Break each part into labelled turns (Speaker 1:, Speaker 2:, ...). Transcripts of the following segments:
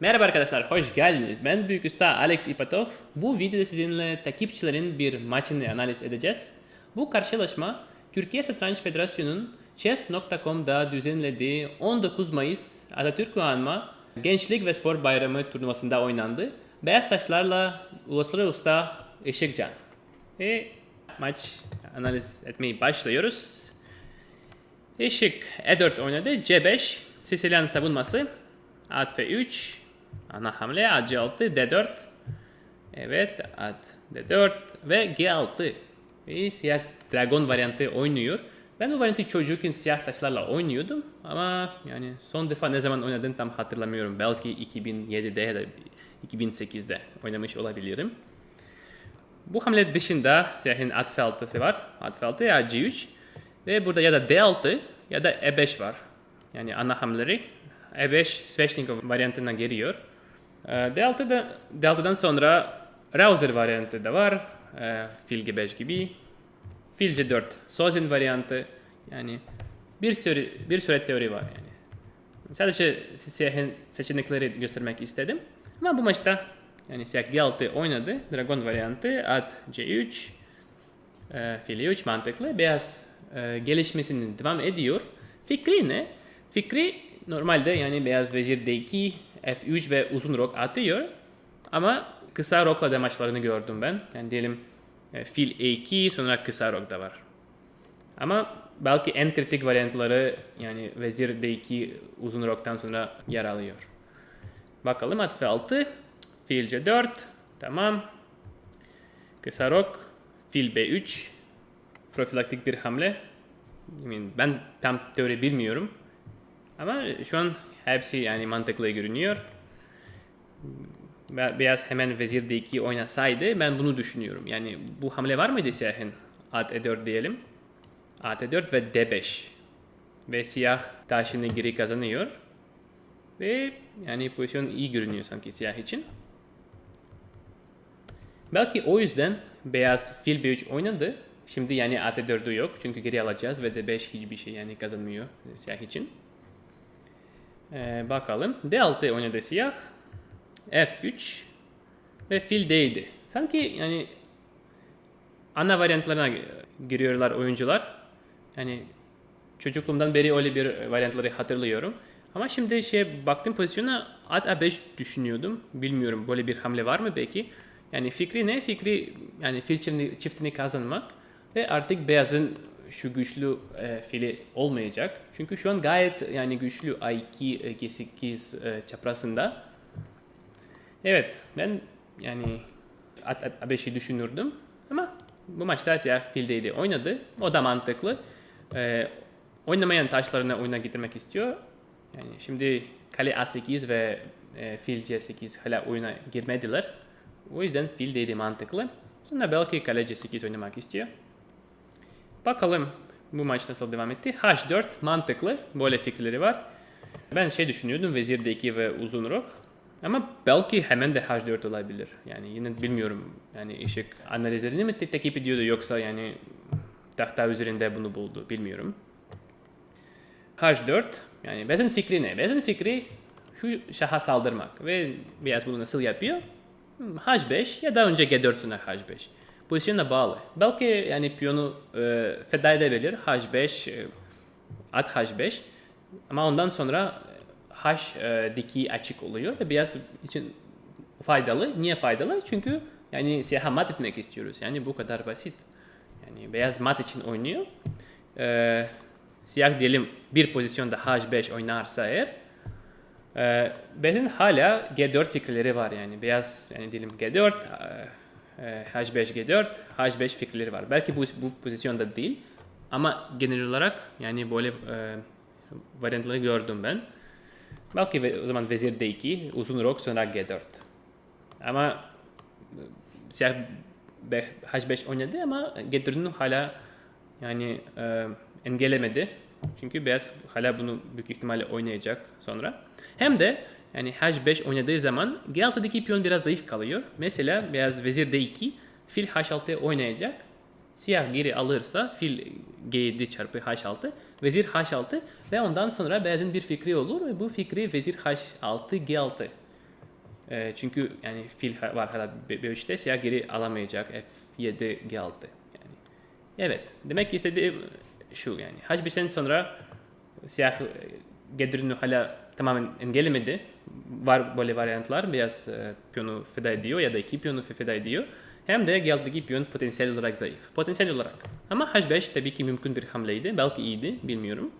Speaker 1: Merhaba arkadaşlar, hoş geldiniz. Ben Büyük Usta Alex Ipatov. Bu videoda sizinle takipçilerin bir maçını analiz edeceğiz. Bu karşılaşma Türkiye Satranç Federasyonu'nun chess.com'da düzenlediği 19 Mayıs Atatürk'ü anma Gençlik ve Spor Bayramı turnuvasında oynandı. Beyaz taşlarla Uluslararası Işıkcan. Ve maç analiz etmeyi başlıyoruz. Işık E4 oynadı. C5. Sicilyan savunması. At F3. Ana hamle At C6. D4. Evet. At D4 ve G6. Ve siyah dragon variantı oynuyor. Ben o variantı çocukken siyah taşlarla oynuyordum. Ama yani son defa ne zaman oynadığını tam hatırlamıyorum. Belki 2007'de ya da 2008'de oynamış olabilirim. Bu hamle dışında siyahın at F6'sı var. At F6 ya C3. Ve burada ya da D6 ya da E5 var. Yani ana hamleleri E5 Sveshnikov variantına geliyor. Ee, D6'da, D6'dan sonra Rauser variantı da var. Ee, Fil G5 gibi. Fil C4 Sozin variantı. Yani bir sürü bir sürü teori var yani. Sadece siyahın seçenekleri göstermek istedim. Ama bu maçta yani siyah G6 oynadı. Dragon variantı at C3 e, fil 3 mantıklı. Beyaz e, gelişmesini devam ediyor. Fikri ne? Fikri normalde yani beyaz vezir D2, F3 ve uzun rok atıyor. Ama kısa rokla demaçlarını gördüm ben. Yani diyelim e, fil E2 sonra kısa rok da var. Ama belki en kritik varyantları yani vezir D2 uzun roktan sonra yer alıyor. Bakalım at F6, fil C4, tamam. Kısa rok, fil B3, profilaktik bir hamle. Ben tam teori bilmiyorum. Ama şu an hepsi yani mantıklı görünüyor. Beyaz hemen vezir D2 oynasaydı ben bunu düşünüyorum. Yani bu hamle var mıydı siyahın? At E4 diyelim. At E4 ve D5. Ve siyah taşını geri kazanıyor. Ve yani pozisyon iyi görünüyor sanki siyah için. Belki o yüzden beyaz fil B3 oynadı. Şimdi yani at 4'ü yok çünkü geri alacağız ve D5 hiçbir şey yani kazanmıyor siyah için. Ee, bakalım. D6 oynadı siyah. F3 ve fil D'ydi. Sanki yani ana varyantlarına giriyorlar oyuncular. Yani çocukluğumdan beri öyle bir varyantları hatırlıyorum. Ama şimdi şey baktım pozisyona at A5 düşünüyordum. Bilmiyorum böyle bir hamle var mı peki? Yani fikri ne? Fikri yani fil çiftini kazanmak ve artık beyazın şu güçlü e, fili olmayacak. Çünkü şu an gayet yani güçlü A2, e, G8 e, çaprazında. Evet ben yani at A5'i düşünürdüm ama bu maçta siyah fildeydi oynadı. O da mantıklı. E, oynamayan taşlarını oyuna getirmek istiyor. Yani şimdi kale A8 ve e, fil C8 hala oyuna girmediler. O yüzden fil dedi mantıklı. Sonra belki kale C8 oynamak istiyor. Bakalım bu maç nasıl devam etti. H4 mantıklı. Böyle fikirleri var. Ben şey düşünüyordum vezir D2 ve uzun rok. Ama belki hemen de H4 olabilir. Yani yine bilmiyorum. Yani ışık analizlerini mi takip ediyordu yoksa yani tahta üzerinde bunu buldu bilmiyorum. H4 yani Beyaz'ın fikri ne? Beyaz'ın fikri şu şaha saldırmak ve Beyaz bunu nasıl yapıyor? Hmm, H5 ya da önce G4 sonra H5. Pozisyona bağlı. Belki yani piyonu e, feda edebilir. H5 e, at H5 ama ondan sonra H e, diki açık oluyor ve beyaz için faydalı. Niye faydalı? Çünkü yani siyaha mat etmek istiyoruz. Yani bu kadar basit. Yani beyaz mat için oynuyor. Ee, siyah diyelim bir pozisyonda H5 oynarsa eğer e, beyazın hala G4 fikirleri var yani. Beyaz yani diyelim G4 e, H5 G4 H5 fikirleri var. Belki bu, bu pozisyonda değil ama genel olarak yani böyle e, varyantları gördüm ben. Belki ve- o zaman vezir D2 uzun rok sonra G4. Ama siyah be- H5 oynadı ama G4'ünü hala yani e, engellemedi. Çünkü beyaz hala bunu büyük ihtimalle oynayacak sonra. Hem de yani H5 oynadığı zaman G6'daki piyon biraz zayıf kalıyor. Mesela beyaz vezir D2 fil H6 oynayacak. Siyah geri alırsa fil G7 çarpı H6, vezir H6 ve ondan sonra beyazın bir fikri olur ve bu fikri vezir H6, G6 E, çünkü yani fil var hala B- B3'te siyah geri alamayacak F7 G6 yani. Evet demek ki istediği şu yani H5'ten sonra siyah G4'ünü hala tamamen engellemedi. Var böyle varyantlar beyaz e, piyonu feda ediyor ya da iki piyonu feda ediyor. Hem de G6'daki piyon potansiyel olarak zayıf. Potansiyel olarak. Ama H5 tabii ki mümkün bir hamleydi. Belki iyiydi bilmiyorum.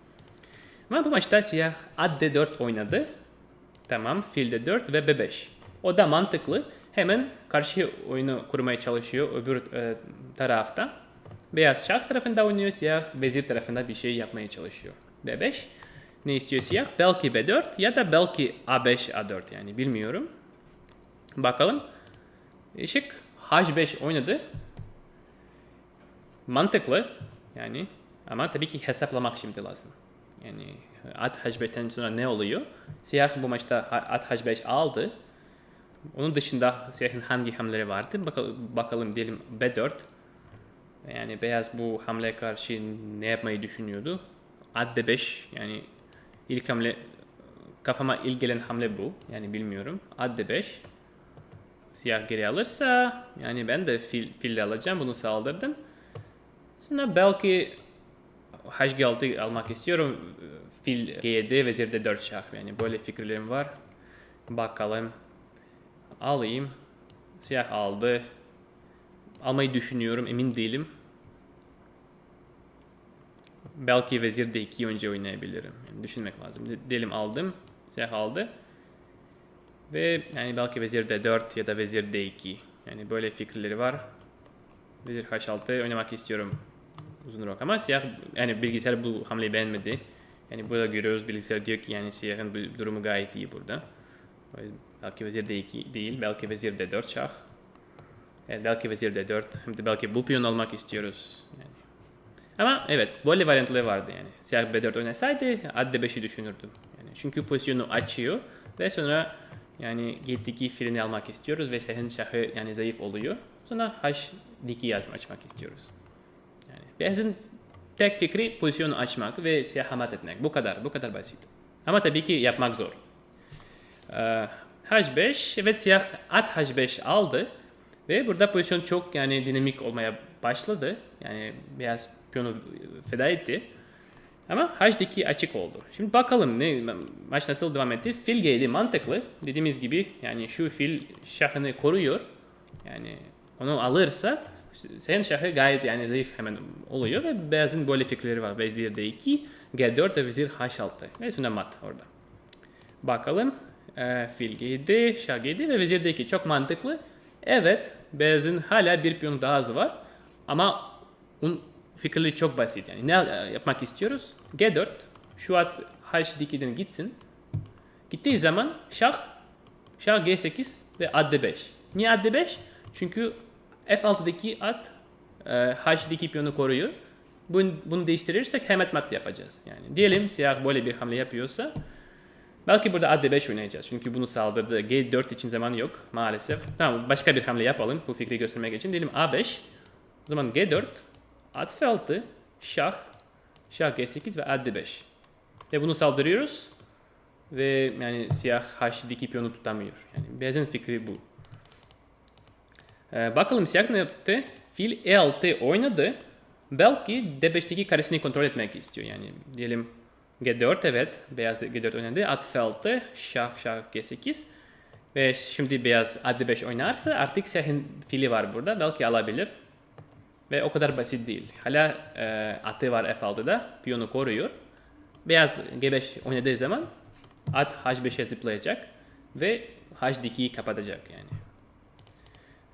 Speaker 1: Ama bu maçta siyah at D4 oynadı. Tamam fil D4 ve B5. O da mantıklı. Hemen karşı oyunu kurmaya çalışıyor öbür e, tarafta. Beyaz şah tarafında oynuyor, siyah vezir tarafında bir şey yapmaya çalışıyor. B5. Ne istiyor siyah? Belki B4 ya da belki A5 A4 yani bilmiyorum. Bakalım. Işık H5 oynadı. Mantıklı yani ama tabii ki hesaplamak şimdi lazım. Yani at H5'ten sonra ne oluyor? Siyah bu maçta at H5 aldı. Onun dışında siyahın hangi hamleleri vardı? Bakalım, bakalım diyelim B4. Yani beyaz bu hamleye karşı ne yapmayı düşünüyordu? At D5 yani ilk hamle kafama ilk gelen hamle bu. Yani bilmiyorum. At D5. Siyah geri alırsa yani ben de fil, fille alacağım. Bunu saldırdım. Sonra belki H6 almak istiyorum. Fil G7 vezir de 4 şah. Yani böyle fikirlerim var. Bakalım. Alayım. Siyah aldı. Almayı düşünüyorum. Emin değilim. Belki vezir D2 önce oynayabilirim. Yani düşünmek lazım. De- diyelim aldım. Siyah aldı. Ve yani belki vezir D4 ya da vezir D2. Yani böyle fikirleri var. Vezir H6 oynamak istiyorum uzun rok ama siyah yani bilgisayar bu hamleyi beğenmedi. Yani burada görüyoruz bilgisayar diyor ki yani siyahın durumu gayet iyi burada. Belki vezir D2 değil, belki vezir D4 şah. Evet, belki vezir D4 hem de belki bu piyon almak istiyoruz. Yani. Ama evet böyle varyantları vardı yani. Siyah B4 oynasaydı at D5'i düşünürdüm. Yani çünkü pozisyonu açıyor ve sonra yani G2 filini almak istiyoruz ve siyahın şahı yani zayıf oluyor. Sonra H2'yi açmak istiyoruz. Yani beyazın tek fikri pozisyonu açmak ve siyah hamat etmek. Bu kadar, bu kadar basit. Ama tabii ki yapmak zor. Ee, H5, evet siyah at H5 aldı ve burada pozisyon çok yani dinamik olmaya başladı. Yani beyaz piyonu feda etti. Ama H2 açık oldu. Şimdi bakalım ne maç nasıl devam etti. Fil G7 mantıklı. Dediğimiz gibi yani şu fil şahını koruyor. Yani onu alırsa senin şahı gayet yani zayıf hemen oluyor ve beyazın böyle fikirleri var. Vezir D2, G4 ve vezir H6. Ve sonra mat orada. Bakalım. Ee, fil G7, şah G7 ve vezir D2. Çok mantıklı. Evet, beyazın hala bir piyon daha azı var. Ama onun fikirleri çok basit. Yani ne e, yapmak istiyoruz? G4, şu at H2'den gitsin. Gittiği zaman şah, şah G8 ve at D5. Niye at D5? Çünkü F6'daki at e, H2 piyonu koruyor. Bunu, bunu değiştirirsek hemen mat yapacağız. Yani diyelim siyah böyle bir hamle yapıyorsa belki burada at D5 oynayacağız. Çünkü bunu saldırdı. G4 için zaman yok maalesef. Tamam başka bir hamle yapalım bu fikri göstermek için. Diyelim A5. O zaman G4, at F6, şah, şah G8 ve at D5. Ve bunu saldırıyoruz. Ve yani siyah H2 piyonu tutamıyor. Yani beyazın fikri bu. Ee, bakalım siyah ne yaptı? Fil E6 oynadı. Belki D5'teki karesini kontrol etmek istiyor. Yani diyelim G4 evet. Beyaz G4 oynadı. At F6, şah şah G8. Ve şimdi beyaz at D5 oynarsa artık siyahın fili var burada. Belki alabilir. Ve o kadar basit değil. Hala e, atı var F6'da. Piyonu koruyor. Beyaz G5 oynadığı zaman at H5'e zıplayacak. Ve H2'yi kapatacak yani.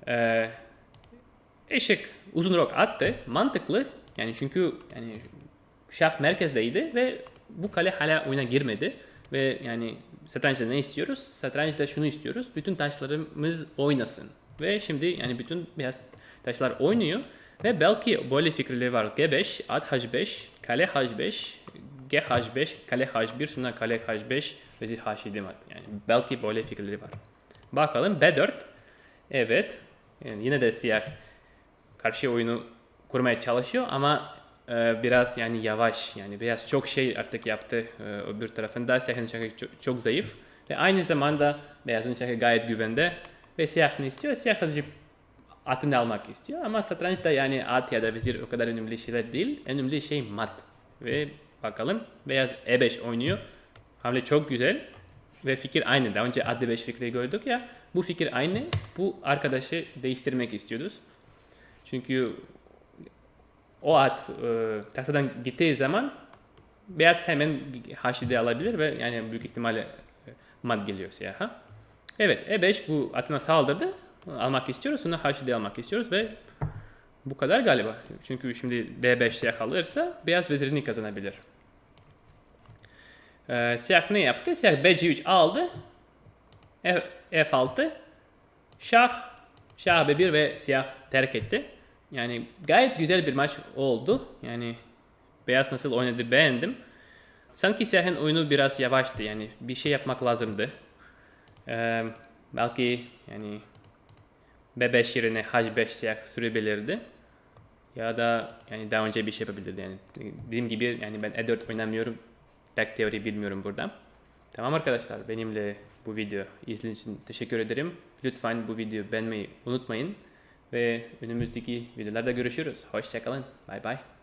Speaker 1: Ee, eşek uzun rok attı. Mantıklı. Yani çünkü yani şah merkezdeydi ve bu kale hala oyuna girmedi. Ve yani satrançta ne istiyoruz? Satrançta şunu istiyoruz. Bütün taşlarımız oynasın. Ve şimdi yani bütün beyaz taşlar oynuyor. Ve belki böyle fikirleri var. G5, at H5, kale H5, G H5, kale H1, sonra kale H5, vezir H7 mat. Yani belki böyle fikirleri var. Bakalım B4. Evet. Yani yine de siyah karşı oyunu kurmaya çalışıyor ama e, biraz yani yavaş yani beyaz çok şey artık yaptı e, öbür tarafında siyahın şahı çok, çok zayıf Ve aynı zamanda beyazın şahı gayet güvende. Ve siyah ne istiyor? Siyah sadece atını almak istiyor. Ama satrançta yani at ya da vezir o kadar önemli şeyler değil. Önemli şey mat. Ve bakalım beyaz E5 oynuyor. Hamle çok güzel. Ve fikir aynı. Daha önce at D5 fikri gördük ya. Bu fikir aynı. Bu arkadaşı değiştirmek istiyoruz. Çünkü o at e, tahtadan gittiği zaman beyaz hemen HD'de alabilir ve yani büyük ihtimalle mat geliyor siyaha. Evet E5 bu atına saldırdı. Almak istiyoruz. Sonra HD'de almak istiyoruz ve bu kadar galiba. Çünkü şimdi D5 siyah alırsa beyaz vezirini kazanabilir. Ee, siyah ne yaptı? Siyah BC3 aldı. F, F6. Şah, Şah B1 ve siyah terk etti. Yani gayet güzel bir maç oldu. Yani beyaz nasıl oynadı beğendim. Sanki siyahın oyunu biraz yavaştı. Yani bir şey yapmak lazımdı. Ee, belki yani B5 yerine H5 siyah sürebilirdi. Ya da yani daha önce bir şey yapabilirdi. Yani dediğim gibi yani ben E4 oynamıyorum. Back teori bilmiyorum burada. Tamam arkadaşlar benimle bu video izlediğiniz için teşekkür ederim. Lütfen bu videoyu beğenmeyi unutmayın. Ve önümüzdeki videolarda görüşürüz. Hoşçakalın. Bye bye.